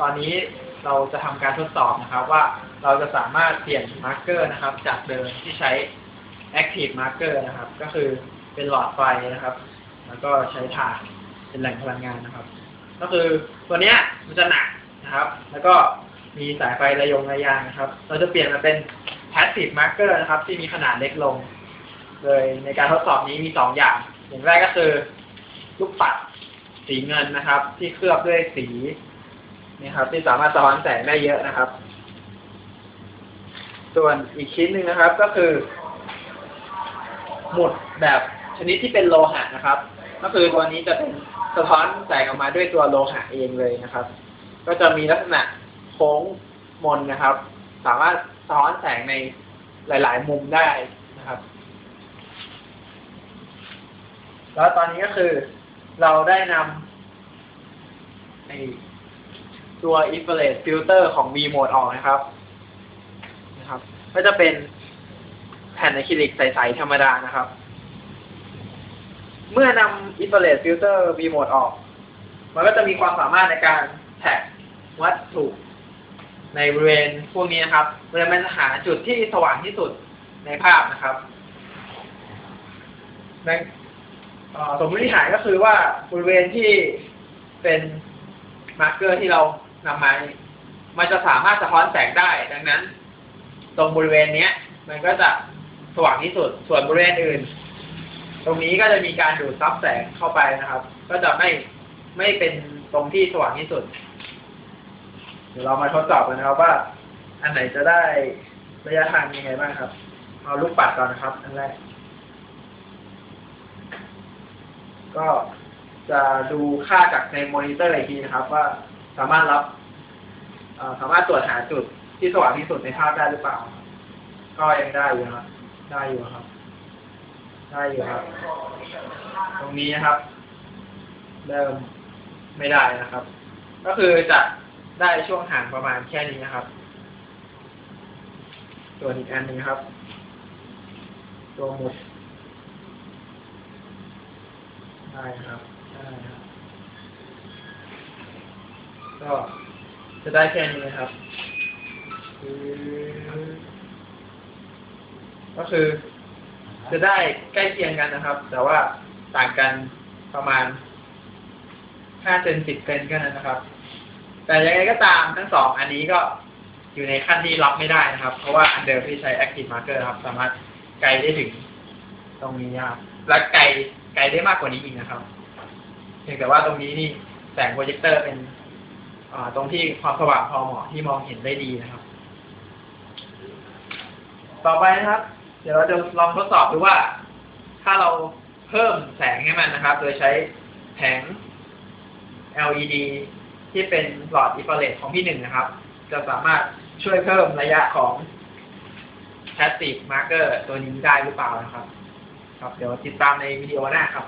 ตอนนี้เราจะทำการทดสอบนะครับว่าเราจะสามารถเปลี่ยนมาร์กเกอร์นะครับ จากเดิมที่ใช้ active marker นะครับ ก็คือเป็นหลอดไฟนะครับ แล้วก็ใช้ถ่านเป็นแหล่งพลังงานนะครับ ก็คือตัวเนี้ยมันจะหนักนะครับ แล้วก็มีสายไฟระยงระยางนะครับ เราจะเปลี่ยนมาเป็น passive marker นะครับ ที่มีขนาดเล็กลงโดยในการทดสอบนี้มีสองอย่าง อย่างแรกก็คือลูกปัดสีเงินนะครับ ที่เคลือบด้วยสี นี่ครับ ที่สามารถสะท้อนแสงได้เยอะนะครับ ส่วนอีกชิ้นหนึ่งนะครับ ก็คือ หมุดแบบชนิดที่เป็นโลหะนะครับ ก็คือตัวนี้จะเป็นสะท้อนแสงออกมาด้วยตัวโลหะเองเลยนะครับ ก็จะมีลักษณะโค้งมนนะครับ สามารถสะท้อนแสงในหลาย ๆ มุมได้นะครับ แล้วตอนนี้ก็คือเราได้นำ ตัว infrared filter ของ V mode ออกนะครับนะครับ ก็จะเป็นแผ่นอะคริลิกใส ๆ ธรรมดานะครับ เมื่อนำ infrared filter V mode ออก มันก็จะมีความสามารถในการแท็กวัตถุในบริเวณพวกนี้นะครับเพื่อมันหาจุดที่สว่างที่สุดในภาพนะครับในสมมติฐานก็คือว่าบริเวณที่เป็นมาร์กเกอร์ที่เรา นำมามันจะสามารถสะท้อนแสงได้ ดังนั้น ตรงบริเวณเนี้ย มันก็จะสว่างที่สุด ส่วนบริเวณอื่น ตรงนี้ก็จะมีการดูดซับแสงเข้าไปนะครับ ก็จะไม่ไม่เป็นตรงที่สว่างที่สุด เดี๋ยวเรามาทดสอบกันนะครับว่า อันไหนจะได้ระยะทางยังไงบ้างครับ เอาลูกปัดก่อนนะครับ อันแรก ก็จะดูค่าจากในมอนิเตอร์อีกทีนะครับว่า สามารถรับสามารถตรวจหาจุดที่สว่างที่สุดในภาพได้หรือเปล่า ก็ยังได้อยู่ครับ ได้อยู่ครับ ได้อยู่ครับ ตรงนี้นะครับ เริ่มไม่ได้นะครับ ก็คือจะได้ช่วงห่างประมาณแค่นี้นะครับส่วอีกอันหนึงครับ ตัวหมุดได้ครับ ได้ครับ ก็จะได้แค่นี้นะครับ ก็คือ จะได้ใกล้เคียงกันนะครับ แต่ว่าต่างกันประมาณ5เซน10เซนแค่นั้นนะครับ แต่ยังไงก็ตามทั้งสองอันนี้ก็อยู่ในขั้นที่รับไม่ได้นะครับ เพราะว่าอันเดิมที่ใช้ Active Marker ครับ สามารถไกลได้ถึงตรงนี้ครับและไกลไกลได้มากกว่านี้อีกนะครับเพียงแต่ว่าตรงนี้นี่แสงโปรเจคเตอร์เป็น ตรงที่ความสว่างพอเหมาะที่มองเห็นได้ดีนะครับ ต่อไปนะครับ เดี๋ยวเราจะลองทดสอบดูว่า ถ้าเราเพิ่มแสงให้มันนะครับ โดยใช้แผง LED ที่เป็นหลอดอินฟราเรดของพี่หนึ่งนะครับ จะสามารถช่วยเพิ่มระยะของ passive marker ตัวนี้ได้หรือเปล่านะครับ ครับ เดี๋ยวติดตามในวิดีโอหน้าครับ